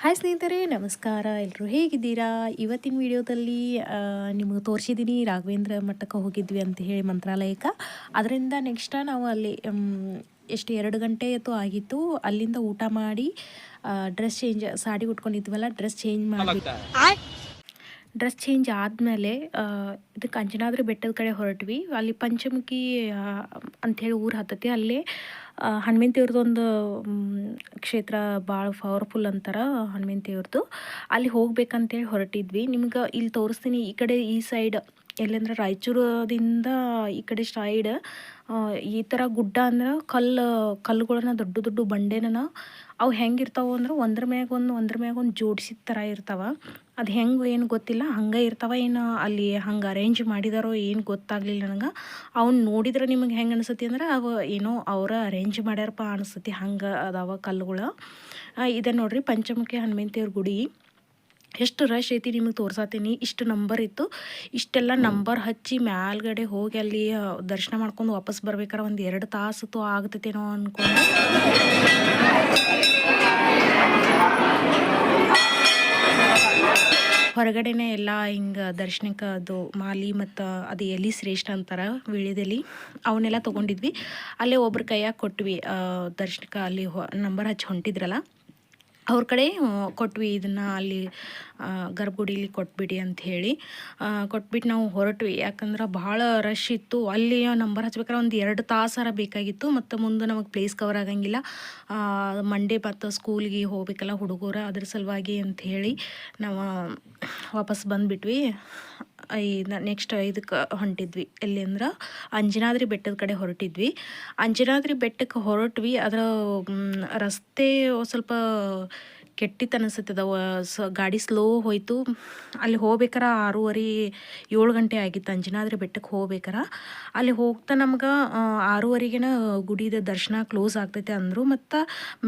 Hi ಸ್ನೇಹಿತರೆ ನಮಸ್ಕಾರ. ಎಲ್ಲರೂ ಹೇಗಿದ್ದೀರಾ? ಇವತ್ತಿನ ವಿಡಿಯೋದಲ್ಲಿ ನಿಮಗೆ ತೋರಿಸಿದ್ದೀನಿ ರಾಘವೇಂದ್ರ ಮಠಕ್ಕೆ ಹೋಗಿದ್ವಿ ಅಂತ ಹೇಳಿ ಮಂತ್ರಾಲಯಕ್ಕೆ. ಅದರಿಂದ ನೆಕ್ಸ್ಟ ನಾವು ಅಲ್ಲಿ ಎಷ್ಟು ಎರಡು ಗಂಟೆ ಅಥವಾ ಆಗಿತ್ತು. ಅಲ್ಲಿಂದ ಊಟ ಮಾಡಿ ಡ್ರೆಸ್ ಚೇಂಜ್ ಸಾಡಿ ಉಟ್ಕೊಂಡಿದ್ವಲ್ಲ ಡ್ರೆಸ್ ಚೇಂಜ್ ಮಾಡಿ. ಡ್ರೆಸ್ ಚೇಂಜ್ ಆದಮೇಲೆ ಇದಕ್ಕೆ ಅಂಜನಾದ್ರಿ ಬೆಟ್ಟದ ಕಡೆ ಹೊರಟ್ವಿ. ಅಲ್ಲಿ ಪಂಚಮುಖಿ ಅಂಥೇಳಿ ಊರು ಹತ್ತತಿ. ಅಲ್ಲೇ ಹನುಮಂತ ದೇವ್ರದ್ದೊಂದು ಕ್ಷೇತ್ರ ಭಾಳ ಪವರ್ಫುಲ್ ಅಂತಾರೆ ಹನುಮಂತೇವ್ರದ್ದು ಅಲ್ಲಿ ಹೋಗ್ಬೇಕಂತೇಳಿ ಹೊರಟಿದ್ವಿ. ನಿಮ್ಗೆ ಇಲ್ಲಿ ತೋರಿಸ್ತೀನಿ ಈ ಕಡೆ ಈ ಸೈಡ್ ಎಲ್ಲಂದ್ರೆ ರಾಯಚೂರದಿಂದ ಈ ಕಡೆ ಸೈಡ್ ಈ ಥರ ಗುಡ್ಡ ಅಂದ್ರೆ ಕಲ್ಲು, ಕಲ್ಲುಗಳನ್ನ ದೊಡ್ಡ ದೊಡ್ಡ ಬಂಡೆನ ಅವು ಹೆಂಗೆ ಇರ್ತಾವೆ ಅಂದ್ರೆ ಒಂದ್ರ ಮ್ಯಾಗ ಒಂದು, ಒಂದ್ರ ಮ್ಯಾಗ ಒಂದು ಜೋಡಿಸಿದ ಥರ ಇರ್ತಾವೆ. ಅದು ಹೆಂಗೆ ಏನು ಗೊತ್ತಿಲ್ಲ, ಹಂಗೆ ಇರ್ತಾವೆ, ಏನು ಅಲ್ಲಿ ಹಂಗೆ ಅರೇಂಜ್ ಮಾಡಿದಾರೋ ಏನು ಗೊತ್ತಾಗಲಿಲ್ಲ ನನಗೆ. ಅವ್ನು ನೋಡಿದ್ರೆ ನಿಮಗೆ ಹೆಂಗೆ ಅನಿಸುತ್ತೆ ಅಂದ್ರೆ ಅವು ಏನೋ ಅವರ ಅರೇಂಜ್ ಮಾಡ್ಯಾರಪ್ಪ ಅನಿಸುತ್ತೆ ಹಂಗೆ ಅದಾವ ಕಲ್ಲುಗಳು. ಇದೆ ನೋಡಿರಿ ಪಂಚಮುಖಿ ಹನುಮಂತೇವ್ರ ಗುಡಿ. ಎಷ್ಟು ರಶ್ ಐತಿ ನಿಮಗೆ ತೋರ್ಸಾತೀನಿ. ಇಷ್ಟು ನಂಬರ್ ಇತ್ತು. ಇಷ್ಟೆಲ್ಲ ನಂಬರ್ ಹಚ್ಚಿ ಮ್ಯಾಲ್ಗಡೆ ಹೋಗಿ ಅಲ್ಲಿ ದರ್ಶನ ಮಾಡ್ಕೊಂಡು ವಾಪಸ್ ಬರ್ಬೇಕಾರೆ ಒಂದು ಎರಡು ತಾಸು ಆಗ್ತೈತೇನೋ ಅನ್ಕೊಂಡು. ಹೊರಗಡೆನೆ ಎಲ್ಲ ಹಿಂಗೆ ದರ್ಶನಕ್ಕೆ ಅದು ಮಾಲಿ ಮತ್ತು ಅದು ಎಲಿ ಶ್ರೇಷ್ಠ ಅಂತಾರೆ ವೀಳ್ಯದಲ್ಲಿ ಅವನ್ನೆಲ್ಲ ತೊಗೊಂಡಿದ್ವಿ. ಅಲ್ಲೇ ಒಬ್ರ ಕೈಯಾಗ ಕೊಟ್ವಿ ದರ್ಶನಕ್ಕೆ ಅಲ್ಲಿ ನಂಬರ್ ಹಚ್ಚಿ ಹೊಂಟಿದ್ರಲ್ಲ. ಅವ್ರ ಕಡೆ ಕೊಟ್ವಿ ಇದನ್ನು ಅಲ್ಲಿ ಗರ್ಭಗುಡಿಲಿ ಕೊಟ್ಬಿಡಿ ಅಂತ ಹೇಳಿ ಕೊಟ್ಬಿಟ್ಟು ನಾವು ಹೊರಟ್ವಿ. ಯಾಕಂದ್ರೆ ಭಾಳ ರಶ್ ಇತ್ತು. ಅಲ್ಲಿ ನಂಬರ್ ಹಚ್ಬೇಕಾದ್ರೆ ಒಂದು ಎರಡು ತಾಸಾರ ಬೇಕಾಗಿತ್ತು. ಮತ್ತು ಮುಂದೆ ನಮಗೆ ಪ್ಲೇಸ್ ಕವರ್ ಆಗಂಗಿಲ್ಲ. ಮಂಡೇ ಮತ್ತು ಸ್ಕೂಲ್ಗೆ ಹೋಗ್ಬೇಕಲ್ಲ ಹುಡುಗರ ಅದ್ರ ಸಲುವಾಗಿ ಅಂತ ಹೇಳಿ ನಾವು ವಾಪಸ್ ಬಂದುಬಿಟ್ವಿ. ಈ ನೆಕ್ಸ್ಟ್ ಇದಕ್ಕೆ ಹೊಂಟಿದ್ವಿ. ಎಲ್ಲಿ ಅಂದ್ರೆ ಅಂಜನಾದ್ರಿ ಬೆಟ್ಟದ ಕಡೆ ಹೊರಟಿದ್ವಿ. ಅಂಜನಾದ್ರಿ ಬೆಟ್ಟಕ್ಕೆ ಹೊರಟ್ವಿ. ಅದರ ರಸ್ತೆ ಸ್ವಲ್ಪ ಕೆಟ್ಟಿತ್ತು ಅನಿಸುತ್ತದ. ಸ, ಗಾಡಿ ಸ್ಲೋ ಹೋಯಿತು. ಅಲ್ಲಿ ಹೋಗ್ಬೇಕಾರ ಆರೂವರೆ, ಏಳು ಗಂಟೆ ಆಗಿತ್ತು ಅಂಜನಾದ್ರಿ ಬೆಟ್ಟಕ್ಕೆ ಹೋಗ್ಬೇಕಾರ. ಅಲ್ಲಿ ಹೋಗ್ತಾ ನಮ್ಗೆ ಆರೂವರೆಗೇನ ಗುಡಿದ ದರ್ಶನ ಕ್ಲೋಸ್ ಆಗ್ತೈತೆ ಅಂದರು. ಮತ್ತು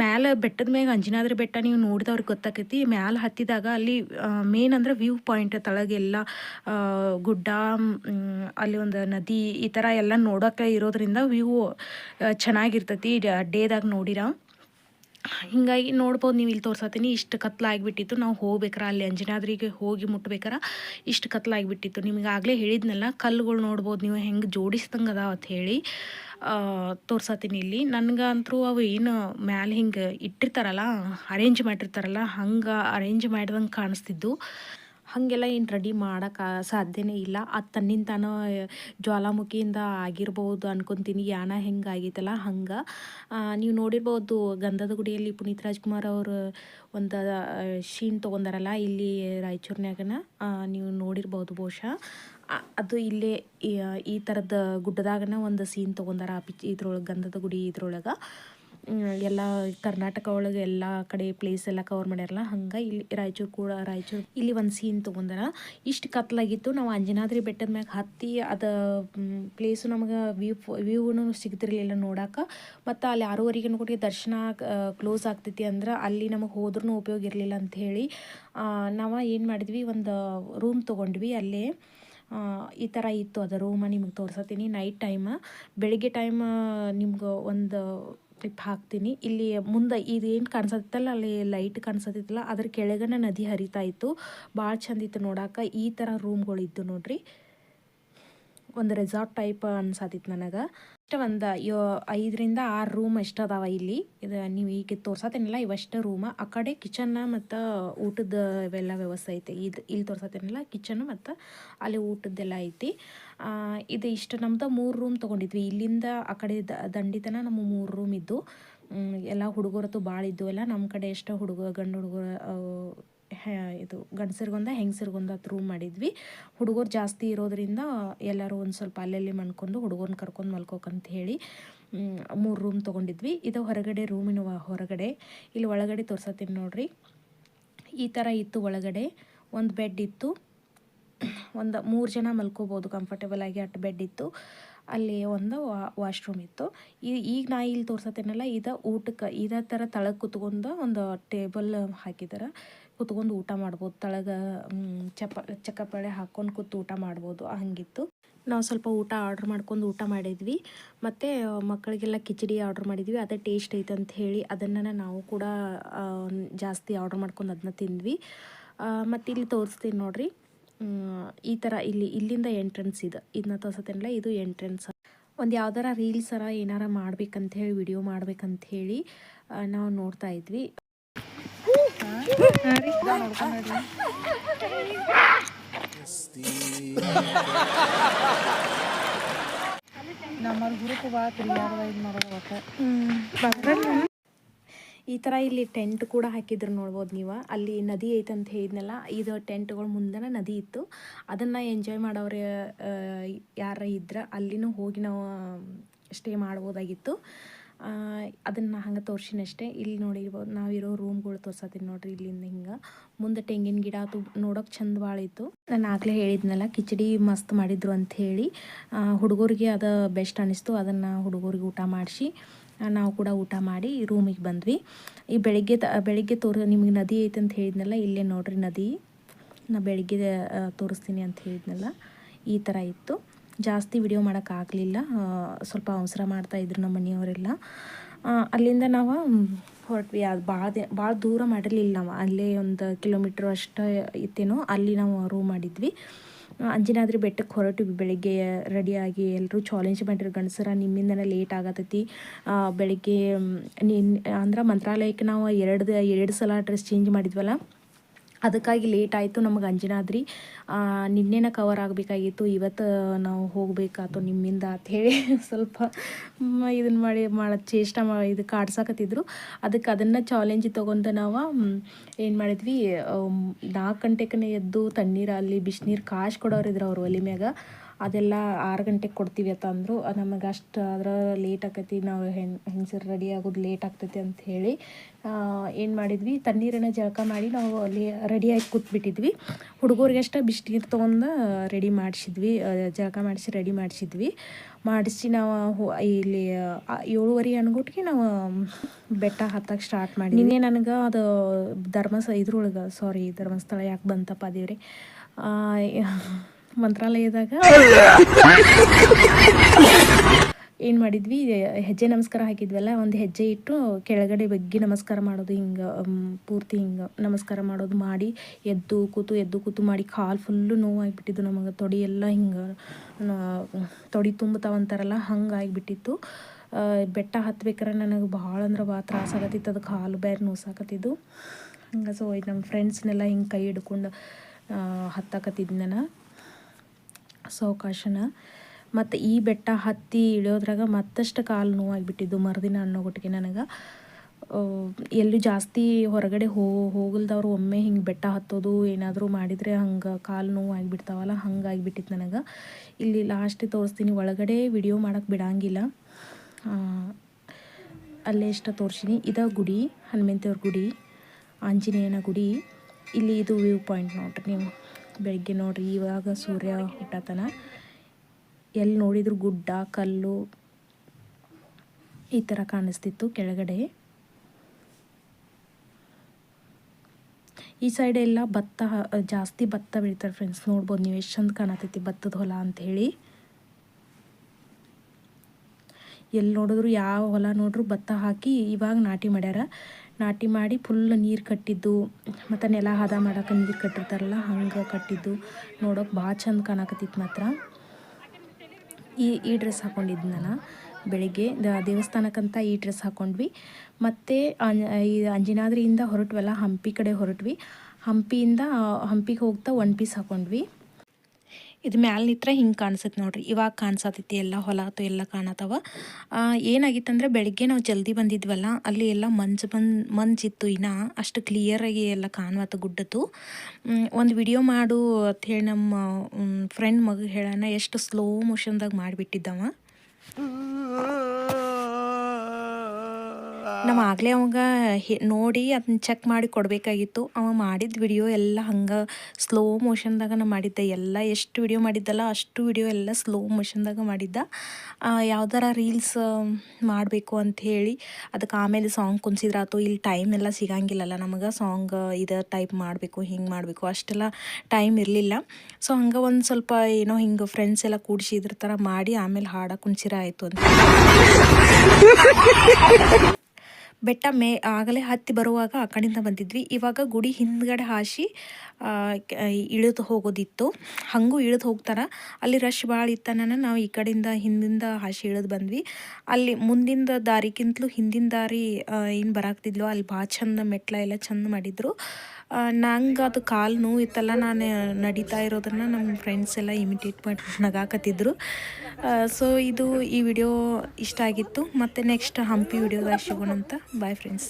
ಮ್ಯಾಲೆ ಬೆಟ್ಟದ ಮ್ಯಾಗ ಅಂಜನಾದ್ರಿ ಬೆಟ್ಟ ನೀವು ನೋಡಿದವ್ರಿಗೆ ಗೊತ್ತಾಕೈತಿ. ಮ್ಯಾಲೆ ಹತ್ತಿದಾಗ ಅಲ್ಲಿ ಮೇನ್ ಅಂದ್ರೆ ವ್ಯೂ ಪಾಯಿಂಟ್ ತಳಗೆಲ್ಲ ಗುಡ್ಡ ಅಲ್ಲಿ ಒಂದು ನದಿ ಈ ಥರ ಎಲ್ಲ ನೋಡೋಕೆ ಇರೋದ್ರಿಂದ ವ್ಯೂ ಚೆನ್ನಾಗಿರ್ತೈತಿ. ಡೇದಾಗ ನೋಡಿರ. ಹಿಂಗಾಗಿ ನೋಡ್ಬೋದು ನೀವು ಇಲ್ಲಿ ತೋರ್ಸತ್ತೀನಿ, ಇಷ್ಟು ಕತ್ಲಾಗಿಬಿಟ್ಟಿತ್ತು ನಾವು ಹೋಗ್ಬೇಕಾರ, ಅಲ್ಲಿ ಅಂಜನಾದ್ರಿಗೆ ಹೋಗಿ ಮುಟ್ಬೇಕಾರ, ಇಷ್ಟು ಕತ್ಲಾಗಿಬಿಟ್ಟಿತ್ತು ನಿಮಗೆ ಆಗಲೇ ಹೇಳಿದ್ನಲ್ಲ, ಕಲ್ಲುಗಳು ನೋಡ್ಬೋದು, ನೀವು ಹೆಂಗೆ ಜೋಡಿಸ್ದಂಗೆ ಅದಾವ ಅಂತ ಹೇಳಿ ತೋರ್ಸತ್ತೀನಿ ಇಲ್ಲಿ. ನನಗಂತರೂ ಅವು ಏನು ಮ್ಯಾಲೆ ಹಿಂಗೆ ಇಟ್ಟಿರ್ತಾರಲ್ಲ ಅರೇಂಜ್ ಮಾಡಿರ್ತಾರಲ್ಲ, ಹಂಗೆ ಅರೇಂಜ್ ಮಾಡ್ದಂಗೆ ಕಾಣಿಸ್ತಿದ್ದು. ಹಾಗೆಲ್ಲ ಏನು ರೆಡಿ ಮಾಡೋಕೆ ಸಾಧ್ಯನೇ ಇಲ್ಲ. ಅದು ತನ್ನಿಂದ ತಾನು ಜ್ವಾಲಾಮುಖಿಯಿಂದ ಆಗಿರ್ಬೋದು ಅನ್ಕೊತೀನಿ. ಯಾಣ ಹೆಂಗೆ ಆಗೈತಲ್ಲ ಹಂಗೆ. ನೀವು ನೋಡಿರ್ಬೋದು ಗಂಧದ ಗುಡಿಯಲ್ಲಿ ಪುನೀತ್ ರಾಜ್ಕುಮಾರ್ ಅವರು ಒಂದು ಶೀನ್ ತೊಗೊಂಡಾರಲ್ಲ ಇಲ್ಲಿ ರಾಯಚೂರಿನಾಗನ ನೀವು ನೋಡಿರ್ಬೋದು ಬಹುಶಃ. ಅದು ಇಲ್ಲೇ ಈ- ಥರದ ಗುಡ್ಡದಾಗನ ಒಂದು ಸೀನ್ ತೊಗೊಂಡಾರ ಪಿಚ್, ಇದ್ರೊಳಗೆ ಗಂಧದ ಗುಡಿ ಇದ್ರೊಳಗೆ. ಎಲ್ಲ ಕರ್ನಾಟಕ ಒಳಗೆ ಎಲ್ಲ ಕಡೆ ಪ್ಲೇಸ್ ಎಲ್ಲ ಕವರ್ ಮಾಡ್ಯಾರಲ್ಲ, ಹಂಗೆ ಇಲ್ಲಿ ರಾಯಚೂರು ಕೂಡ ರಾಯಚೂರು ಇಲ್ಲಿ ಒಂದು ಸೀನ್ ತೊಗೊಂಡಾರ. ಇಷ್ಟು ಕತ್ಲಾಗಿತ್ತು, ನಾವು ಅಂಜನಾದ್ರಿ ಬೆಟ್ಟದ ಮ್ಯಾಗ ಹತ್ತಿ ಅದು ಪ್ಲೇಸು ನಮಗೆ ವ್ಯೂ ವ್ಯೂನು ಸಿಗ್ತಿರ್ಲಿಲ್ಲ ನೋಡಕ್ಕೆ ಮತ್ತು ಅಲ್ಲಿ ಆರೂವರೆಗೆ ಕೂಡ ದರ್ಶನ ಕ್ಲೋಸ್ ಆಗ್ತೈತಿ ಅಂದ್ರೆ ಅಲ್ಲಿ ನಮಗೆ ಹೋದ್ರೂ ಉಪಯೋಗ ಇರಲಿಲ್ಲ ಅಂತ ಹೇಳಿ ನಾವು ಏನು ಮಾಡಿದ್ವಿ, ಒಂದು ರೂಮ್ ತೊಗೊಂಡ್ವಿ ಅಲ್ಲೇ. ಈ ಥರ ಇತ್ತು ಅದು ರೂಮ ನಿಮ್ಗೆ ತೋರ್ಸತ್ತೀನಿ ನೈಟ್ ಟೈಮ ಬೆಳಿಗ್ಗೆ ಟೈಮ್ ನಿಮ್ಗೆ ಒಂದು ಕ್ಲಿಪ್ ಹಾಕ್ತೀನಿ. ಇಲ್ಲಿ ಮುಂದೆ ಇದೇನು ಕಾಣಿಸತ್ತಲ್ಲ ಅಲ್ಲಿ ಲೈಟ್ ಕಾಣಿಸತ್ತಿತ್ತಲ್ಲ, ಅದ್ರ ಕೆಳಗನ ನದಿ ಹರಿತಾ ಇತ್ತು. ಭಾಳ ಚಂದ ಇತ್ತು ನೋಡಕ್ಕೆ ಈ ಥರ ರೂಮ್ಗಳಿದ್ದು ನೋಡ್ರಿ. ಒಂದು ರೆಸಾರ್ಟ್ ಟೈಪ್ ಅನ್ಸತ್ತಿತ್ತು ನನಗೆ. ಇಷ್ಟ ಒಂದು ಐದರಿಂದ ಆರು ರೂಮ್ ಎಷ್ಟು ಅದಾವ ಇಲ್ಲಿ. ಇದು ನೀವು ಈಗ ತೋರ್ಸತ್ತೇನಿಲ್ಲ ಇವಷ್ಟು ರೂಮ. ಆ ಕಡೆ ಕಿಚನ್ನ ಮತ್ತು ಊಟದ ಇವೆಲ್ಲ ವ್ಯವಸ್ಥೆ ಐತೆ. ಇದು ಇಲ್ಲಿ ತೋರ್ಸತ್ತೇನಿಲ್ಲ ಕಿಚನ್ ಮತ್ತು ಅಲ್ಲಿ ಊಟದ್ದೆಲ್ಲ ಐತಿ. ಇದು ಇಷ್ಟು ನಮ್ದು ಮೂರು ರೂಮ್ ತೊಗೊಂಡಿದ್ವಿ. ಇಲ್ಲಿಂದ ಆ ಕಡೆ ದಂಡಿತನ ನಮ್ಮ ಮೂರು ರೂಮ್ ಇದ್ದು. ಎಲ್ಲ ಹುಡುಗರತ್ತು ಭಾಳ ಇದ್ದು ಎಲ್ಲ. ನಮ್ಮ ಕಡೆ ಎಷ್ಟು ಹುಡುಗ ಗಂಡು ಹುಡುಗರ ಇದು ಗಂಡಸರಿಗೊಂದ ಹೆಂಗಸರಿಗೊಂದು ಹತ್ತು ರೂಮ್ ಮಾಡಿದ್ವಿ. ಹುಡುಗರು ಜಾಸ್ತಿ ಇರೋದ್ರಿಂದ ಎಲ್ಲರೂ ಒಂದು ಸ್ವಲ್ಪ ಅಲ್ಲಲ್ಲಿ ಮನ್ಕೊಂಡು ಹುಡುಗರನ್ನ ಕರ್ಕೊಂಡು ಮಲ್ಕೋಕಂತ ಹೇಳಿ ಮೂರು ರೂಮ್ ತೊಗೊಂಡಿದ್ವಿ. ಇದು ಹೊರಗಡೆ ರೂಮಿನ ಹೊರಗಡೆ. ಇಲ್ಲಿ ಒಳಗಡೆ ತೋರ್ಸತ್ತೀನಿ ನೋಡ್ರಿ. ಈ ಥರ ಇತ್ತು ಒಳಗಡೆ. ಒಂದು ಬೆಡ್ ಇತ್ತು. ಒಂದು ಮೂರು ಜನ ಮಲ್ಕೋಬೋದು ಕಂಫರ್ಟೇಬಲ್ ಆಗಿ ಅಟ್ ಬೆಡ್ ಇತ್ತು. ಅಲ್ಲಿ ಒಂದು ವಾಶ್ರೂಮ್ ಇತ್ತು. ಈಗ ನಾ ಇಲ್ಲಿ ತೋರ್ಸತ್ತೇನಲ್ಲ, ಇದು ಊಟಕ್ಕೆ, ಇದೇ ಥರ ತಳಕ್ಕೆ ಕುತ್ಕೊಂಡು ಒಂದು ಟೇಬಲ್ ಹಾಕಿದ್ದಾರೆ ಕುತ್ಕೊಂಡು ಊಟ ಮಾಡ್ಬೋದು, ತಳಗ ಚಪ, ಚಕ್ಕಪಳೆ ಹಾಕ್ಕೊಂಡು ಕೂತು ಊಟ ಮಾಡ್ಬೋದು, ಹಂಗಿತ್ತು. ನಾವು ಸ್ವಲ್ಪ ಊಟ ಆರ್ಡ್ರ್ ಮಾಡ್ಕೊಂಡು ಊಟ ಮಾಡಿದ್ವಿ. ಮತ್ತು ಮಕ್ಕಳಿಗೆಲ್ಲ ಕಿಚಡಿ ಆರ್ಡ್ರ್ ಮಾಡಿದ್ವಿ. ಅದೇ ಟೇಸ್ಟ್ ಐತೆ ಅಂತ ಹೇಳಿ ಅದನ್ನು ನಾವು ಕೂಡ ಜಾಸ್ತಿ ಆರ್ಡ್ರ್ ಮಾಡ್ಕೊಂಡು ಅದನ್ನ ತಿಂದ್ವಿ. ಮತ್ತು ಇಲ್ಲಿ ತೋರಿಸ್ತೀನಿ ನೋಡ್ರಿ. ಈ ಥರ ಇಲ್ಲಿ, ಇಲ್ಲಿಂದ ಎಂಟ್ರೆನ್ಸ್ ಇದು. ಇದನ್ನ ತೋರ್ಸತ್ತೇನಲ್ಲ, ಇದು ಎಂಟ್ರೆನ್ಸ್. ಒಂದು ಯಾವ್ದಾರ ರೀಲ್ಸರ ಏನಾರ ಮಾಡ್ಬೇಕಂತ ಹೇಳಿ, ವಿಡಿಯೋ ಮಾಡ್ಬೇಕಂತ ಹೇಳಿ ನಾವು ನೋಡ್ತಾ ಇದ್ವಿ. ತಿರುಗಾಡ್ದ ಇದು ಈ ಥರ ಇಲ್ಲಿ ಟೆಂಟ್ ಕೂಡ ಹಾಕಿದ್ರು ನೋಡ್ಬೋದು ನೀವು. ಅಲ್ಲಿ ನದಿ ಐತೆ ಅಂತ ಹೇಳಿದ್ನಲ್ಲ, ಇದು ಟೆಂಟ್ಗಳ ಮುಂದೆನ ನದಿ ಇತ್ತು. ಅದನ್ನು ಎಂಜಾಯ್ ಮಾಡೋರು ಯಾರ ಇದ್ರೆ ಅಲ್ಲಿನೂ ಹೋಗಿ ನಾವು ಸ್ಟೇ ಮಾಡ್ಬೋದಾಗಿತ್ತು. ಅದನ್ನು ಹಂಗೆ ತೋರ್ಸಿನಷ್ಟೇ ಇಲ್ಲಿ ನೋಡಿರ್ಬೋದು ನಾವಿರೋ ರೂಮ್ಗಳು ತೋರ್ಸತ್ತೀನಿ ನೋಡ್ರಿ ಇಲ್ಲಿಂದ ಹಿಂಗೆ. ಮುಂದೆ ತೆಂಗಿನ ಗಿಡ ಅದು ನೋಡೋಕೆ ಚಂದ ಭಾಳ ಇತ್ತು. ನಾನು ಆಗಲೇ ಹೇಳಿದ್ನಲ್ಲ, ಕಿಚಡಿ ಮಸ್ತ್ ಮಾಡಿದ್ರು ಅಂತ ಹೇಳಿ. ಹುಡುಗರಿಗೆ ಅದು ಬೆಸ್ಟ್ ಅನ್ನಿಸ್ತು ಅದನ್ನು ಹುಡುಗರಿಗೆ ಊಟ ಮಾಡಿಸಿ ನಾವು ಕೂಡ ಊಟ ಮಾಡಿ ರೂಮಿಗೆ ಬಂದ್ವಿ. ಈ ಬೆಳಿಗ್ಗೆ ಬೆಳಿಗ್ಗೆ ತೋರ್, ನಿಮಗೆ ನದಿ ಐತೆ ಅಂತ ಹೇಳಿದ್ನಲ್ಲ, ಇಲ್ಲೇ ನೋಡ್ರಿ ನದಿ. ನಾ ಬೆಳಿಗ್ಗೆ ತೋರಿಸ್ತೀನಿ ಅಂತ ಹೇಳಿದ್ನಲ್ಲ, ಈ ಥರ ಇತ್ತು. ಜಾಸ್ತಿ ವಿಡಿಯೋ ಮಾಡೋಕ್ಕಾಗಲಿಲ್ಲ. ಸ್ವಲ್ಪ ಅವಸರ ಮಾಡ್ತಾಯಿದ್ರು ನಮ್ಮ ಮನೆಯವರೆಲ್ಲ. ಅಲ್ಲಿಂದ ನಾವು ಹೊರಟ್ವಿ. ಅದು ಭಾಳ ಭಾಳ ದೂರ ಮಾಡಿರಲಿಲ್ಲ ನಾವು. ಅಲ್ಲೇ ಒಂದು ಕಿಲೋಮೀಟ್ರ್ ಅಷ್ಟು ಇತ್ತೇನೋ, ಅಲ್ಲಿ ನಾವು ರೂಮ್ ಮಾಡಿದ್ವಿ. ಅಂಜಿನಾದ್ರಿ ಬೆಟ್ಟಕ್ಕೆ ಹೊರಟಿವಿ. ಬೆಳಿಗ್ಗೆ ರೆಡಿಯಾಗಿ ಎಲ್ಲರೂ ಚಾಲೆಂಜ್ ಮಾಡಿರಿ ಗಂಡಸರ ನಿಮ್ಮಿಂದನೇ ಲೇಟ್ ಆಗತ್ತೈತಿ ಬೆಳಿಗ್ಗೆ ನಿನ್ನ ನಿನ್ ಅಂದ್ರೆ ಮಂತ್ರಾಲಯಕ್ಕೆ ನಾವು ಎರಡು ಎರಡು ಸಲ ಡ್ರೆಸ್ ಚೇಂಜ್ ಮಾಡಿದ್ವಲ್ಲ. ಅದಕ್ಕಾಗಿ ಲೇಟ್ ಆಯಿತು ನಮಗೆ ಅಂಜನಾದ್ರಿ. ನಿನ್ನೆನ ಕವರ್ ಆಗಬೇಕಾಗಿತ್ತು, ಇವತ್ತು ನಾವು ಹೋಗಬೇಕಾಯ್ತು ನಿಮ್ಮಿಂದ ಅಂತ ಹೇಳಿ ಸ್ವಲ್ಪ ಇದನ್ನು ಮಾಡಿ, ಮಾಡ, ಚೇಷ್ಟ ಮಾ, ಇದು ಕಾಡ್ಸಾಕತ್ತಿದ್ರು. ಅದಕ್ಕೆ ಅದನ್ನು ಚಾಲೆಂಜ್ ತೊಗೊಂಡು ನಾವು ಏನು ಮಾಡಿದ್ವಿ ನಾಲ್ಕು ಗಂಟೆಗೆ ಎದ್ದು ತಣ್ಣೀರಲ್ಲಿ ಬಿಸಿನೀರು ಕಾಶ್ ಕೊಡೋರಿದ್ರು ಅವ್ರ ಒಲಿ ಮ್ಯಾಗ. ಅದೆಲ್ಲ ಆರು ಗಂಟೆಗೆ ಕೊಡ್ತೀವಿ ಅಂತ ಅಂದರು. ನಮಗೆ ಅಷ್ಟು ಅದ್ರ ಲೇಟ್ ಆಕೈತಿ ನಾವು ಹೆಣ್ ಹೆಂಗಸರು ರೆಡಿ ಆಗೋದು ಲೇಟ್ ಆಗ್ತೈತಿ ಅಂತ ಹೇಳಿ ಏನು ಮಾಡಿದ್ವಿ. ತಣ್ಣೀರನ್ನ ಜಳಕ ಮಾಡಿ ನಾವು ಅಲ್ಲಿ ರೆಡಿಯಾಗಿ ಕೂತ್ಬಿಟ್ಟಿದ್ವಿ. ಹುಡುಗರಿಗೆ ಅಷ್ಟೇ ಬಿಸಿನೀರು ತೊಗೊಂಡು ರೆಡಿ ಮಾಡಿಸಿದ್ವಿ. ಜಳಕ ಮಾಡಿಸಿ ರೆಡಿ ಮಾಡಿಸಿದ್ವಿ. ಮಾಡಿಸಿ ನಾವು ಇಲ್ಲಿ ಏಳುವರೆ ಅನ್ಗುಟ್ಗೆ ನಾವು ಬೆಟ್ಟ ಹತ್ತಕ್ಕೆ ಸ್ಟಾರ್ಟ್ ಮಾಡಿ ನಿನ್ನೆ ನನಗೆ ಅದು ಧರ್ಮಸ್ಥ ಇದ್ರೊಳಗೆ ಸಾರಿ ಧರ್ಮಸ್ಥಳ ಯಾಕೆ ಬಂತಪ್ಪ ದೇವ್ರಿ? ಮಂತ್ರಾಲಯದಾಗ. ಏನು ಮಾಡಿದ್ವಿ? ಹೆಜ್ಜೆ ನಮಸ್ಕಾರ ಹಾಕಿದ್ವಲ್ಲ, ಒಂದು ಹೆಜ್ಜೆ ಇಟ್ಟು ಕೆಳಗಡೆ ಬಗ್ಗಿ ನಮಸ್ಕಾರ ಮಾಡೋದು ಹಿಂಗೆ ಪೂರ್ತಿ ಹಿಂಗೆ ನಮಸ್ಕಾರ ಮಾಡೋದು ಮಾಡಿ, ಎದ್ದು ಕೂತು ಎದ್ದು ಕೂತು ಮಾಡಿ, ಕಾಲು ಫುಲ್ಲು ನೋವಾಗಿಬಿಟ್ಟಿದ್ದು ನಮಗೆ, ತೊಡಿ ಎಲ್ಲ ಹಿಂಗೆ ತೊಡಿ ತುಂಬತಾವಂತಾರಲ್ಲ ಹಂಗೆ ಆಗಿಬಿಟ್ಟಿತ್ತು. ಬೆಟ್ಟ ಹತ್ಬೇಕಾರೆ ನನಗೆ ಭಾಳ ಅಂದ್ರೆ ಭಾಳ ತ್ರಾಸ ಆಗತ್ತಿತ್ತು, ಅದು ಕಾಲು ಬೇರೆ ನೋಸಾಕತ್ತಿದ್ದು. ಹಂಗೆ ಸೊ ನಮ್ಮ ಫ್ರೆಂಡ್ಸ್ನೆಲ್ಲ ಹಿಂಗೆ ಕೈ ಹಿಡ್ಕೊಂಡು ಹತ್ತಾಕತ್ತಿದ್ದು ನಾನು. ಸಾವಕಾಶನ ಮತ್ತು ಈ ಬೆಟ್ಟ ಹತ್ತಿ ಇಳಿಯೋದ್ರಾಗ ಮತ್ತಷ್ಟು ಕಾಲು ನೋವಾಗಿಬಿಟ್ಟಿದ್ದು ಮರುದಿನ ಅನ್ನೋಗೊಟ್ಟಿಗೆ ನನಗೆ. ಎಲ್ಲೂ ಜಾಸ್ತಿ ಹೊರಗಡೆ ಹೋ, ಹೋಗಲ್ದವ್ರು ಒಮ್ಮೆ ಹಿಂಗೆ ಬೆಟ್ಟ ಹತ್ತೋದು ಏನಾದರೂ ಮಾಡಿದರೆ ಹಂಗೆ ಕಾಲು ನೋವು ಆಗಿಬಿಡ್ತಾವಲ್ಲ ಹಂಗೆ ಆಗಿಬಿಟ್ಟಿತ್ತು ನನಗೆ. ಇಲ್ಲಿ ಲಾಸ್ಟ್ ತೋರಿಸ್ತೀನಿ, ಒಳಗಡೆ ವಿಡಿಯೋ ಮಾಡೋಕ್ಕೆ ಬಿಡಂಗಿಲ್ಲ. ಅಲ್ಲೇ ಇಷ್ಟ ತೋರಿಸಿನಿ ಇದ ಗುಡಿ, ಹನುಮಂತೇವ್ರ ಗುಡಿ, ಆಂಜನೇಯನ ಗುಡಿ. ಇಲ್ಲಿ ಇದು ವ್ಯೂ ಪಾಯಿಂಟ್ ನೋಡ್ರಿ ನೀವು. ಬೆಳಗ್ಗೆ ನೋಡ್ರಿ, ಇವಾಗ ಸೂರ್ಯ ಹುಟ್ಟತನ. ಎಲ್ಲಿ ನೋಡಿದ್ರು ಗುಡ್ಡ, ಕಲ್ಲು, ಈ ಥರ ಕಾಣಿಸ್ತಿತ್ತು ಕೆಳಗಡೆ. ಈ ಸೈಡ್ ಎಲ್ಲ ಭತ್ತ ಜಾಸ್ತಿ ಭತ್ತ ಬೆಳಿತಾರೆ ಫ್ರೆಂಡ್ಸ್ ನೋಡ್ಬೋದು ನೀವು ಎಷ್ಟು ಚಂದ ಕಾಣತೈತಿ ಭತ್ತದ ಹೊಲ ಅಂತ ಹೇಳಿ ಎಲ್ಲಿ ನೋಡಿದ್ರು ಯಾವ ಹೊಲ ನೋಡ್ರು ಭತ್ತ ಹಾಕಿ ಇವಾಗ ನಾಟಿ ಮಾಡ್ಯಾರ. ನಾಟಿ ಮಾಡಿ ಫುಲ್ ನೀರು ಕಟ್ಟಿದ್ದು, ಮತ್ತು ನೆಲ ಹದ ಮಾಡೋಕೆ ನೀರು ಕಟ್ಟಿರ್ತಾರಲ್ಲ, ಹಂಗೆ ಕಟ್ಟಿದ್ದು. ನೋಡೋಕೆ ಭಾಳ ಚಂದ ಕಾಣಕತ್ತಿತ್ತು ಮಾತ್ರ. ಈ ಈ ಡ್ರೆಸ್ ಹಾಕ್ಕೊಂಡಿದ್ದು ನಾನು ಬೆಳಿಗ್ಗೆ. ದೇವಸ್ಥಾನಕ್ಕಂತ ಈ ಡ್ರೆಸ್ ಹಾಕೊಂಡ್ವಿ. ಮತ್ತು ಈ ಅಂಜನಾದ್ರಿಯಿಂದ ಹೊರಟ್ವಲ್ಲ, ಹಂಪಿ ಕಡೆ ಹೊರಟ್ವಿ. ಹಂಪಿಯಿಂದ ಹಂಪಿಗೆ ಹೋಗ್ತಾ ಒನ್ ಪೀಸ್ ಹಾಕೊಂಡ್ವಿ. ಇದು ಮ್ಯಾಲ ನಿತ್ರ ಹಿಂಗೆ ಕಾಣಿಸುತ್ತೆ ನೋಡ್ರಿ. ಇವಾಗ ಕಾಣಿಸತೈತಿ, ಎಲ್ಲ ಹೊಲ ಅಥವಾ ಎಲ್ಲ ಕಾಣತ್ತವ ಏನಾಗಿತ್ತಂದ್ರೆ ಬೆಳಗ್ಗೆ ನಾವು ಜಲ್ದಿ ಬಂದಿದ್ವಲ್ಲ, ಅಲ್ಲಿ ಎಲ್ಲ ಮಂಜು ಬಂದು ಮಂಜಿತ್ತು ಇನ್ನು, ಅಷ್ಟು ಕ್ಲಿಯರಾಗಿ ಎಲ್ಲ ಕಾಣುವತ್ತು ಗುಡ್ಡದ್ದು. ಒಂದು ವಿಡಿಯೋ ಮಾಡು ಅಂತ ಹೇಳಿ ನಮ್ಮ ಫ್ರೆಂಡ್ ಮಗು ಹೇಳೋಣ ಎಷ್ಟು ಸ್ಲೋ ಮೋಷನ್ದಾಗ ಮಾಡಿಬಿಟ್ಟಿದ್ದವ. ನಮ್ಮ ಆಗಲೇ ಅವಾಗ ನೋಡಿ ಅದನ್ನ ಚೆಕ್ ಮಾಡಿ ಕೊಡಬೇಕಾಗಿತ್ತು. ಅವ ಮಾಡಿದ ವಿಡಿಯೋ ಎಲ್ಲ ಹಂಗೆ ಸ್ಲೋ ಮೋಷನ್ದಾಗ ನಾ ಮಾಡಿದ್ದೆ. ಎಲ್ಲ ಎಷ್ಟು ವಿಡಿಯೋ ಮಾಡಿದ್ದಲ್ಲ ಅಷ್ಟು ವಿಡಿಯೋ ಎಲ್ಲ ಸ್ಲೋ ಮೋಷನ್ದಾಗ ಮಾಡಿದ್ದ. ಯಾವ್ದಾರ ರೀಲ್ಸ್ ಮಾಡಬೇಕು ಅಂತ ಹೇಳಿ ಅದಕ್ಕೆ ಆಮೇಲೆ ಸಾಂಗ್ ಕುನ್ಸಿದ್ರಾತು ಇಲ್ಲಿ ಟೈಮ್ ಎಲ್ಲ ಸಿಗಂಗಿಲ್ಲಲ್ಲ ನಮಗೆ. ಸಾಂಗ್ ಇದು ಟೈಪ್ ಮಾಡಬೇಕು, ಹಿಂಗೆ ಮಾಡಬೇಕು. ಅಷ್ಟೆಲ್ಲ ಟೈಮ್ ಇರಲಿಲ್ಲ. ಸೊ ಹಂಗೆ ಒಂದು ಸ್ವಲ್ಪ ಏನೋ ಹಿಂಗೆ ಫ್ರೆಂಡ್ಸ್ ಎಲ್ಲ ಕೂಡಿಸಿ ಇದ್ರ ಥರ ಮಾಡಿ ಆಮೇಲೆ ಹಾಡ ಕುಂಚಿರ ಆಯಿತು ಅಂತ. ಬೆಟ್ಟ ಮೇ ಆಗಲೇ ಹತ್ತಿ ಬರುವಾಗ ಆ ಕಡೆಯಿಂದ ಬಂದಿದ್ವಿ. ಇವಾಗ ಗುಡಿ ಹಿಂದ್ಗಡೆ ಹಾಸಿ ಇಳಿದು ಹೋಗೋದಿತ್ತು. ಹಾಗೂ ಇಳಿದು ಹೋಗ್ತಾರ. ಅಲ್ಲಿ ರಶ್ ಭಾಳ ಇತ್ತನ ನಾವು ಈ ಕಡೆಯಿಂದ ಹಿಂದಿಂದ ಹಾಸಿ ಇಳಿದು ಬಂದ್ವಿ. ಅಲ್ಲಿ ಮುಂದಿಂದ ದಾರಿಗಿಂತಲೂ ಹಿಂದಿನ ದಾರಿ ಏನು ಬರಾಕ್ತಿದ್ಲು ಅಲ್ಲಿ ಭಾಳ ಚಂದ ಮೆಟ್ಲ ಎಲ್ಲ ಚಂದ ಮಾಡಿದ್ರು. ನಂಗೆ ಅದು ಕಾಲು ನೋವು ಇತ್ತಲ್ಲ ನಾನು ನಡೀತಾ ಇರೋದನ್ನು ನಮ್ಮ ಫ್ರೆಂಡ್ಸ್ ಎಲ್ಲ ಇಮಿಟೇಟ್ ಮಾಡಿ, ನಗಾಕತ್ತಿದ್ರು. ಸೊ ಇದು ಈ ವಿಡಿಯೋ ಇಷ್ಟ ಆಗಿತ್ತು. ಮತ್ತು ನೆಕ್ಸ್ಟ್ ಹಂಪಿ ವಿಡಿಯೋದಾಗ ಸಿಗೋಣಂತ. Bye friends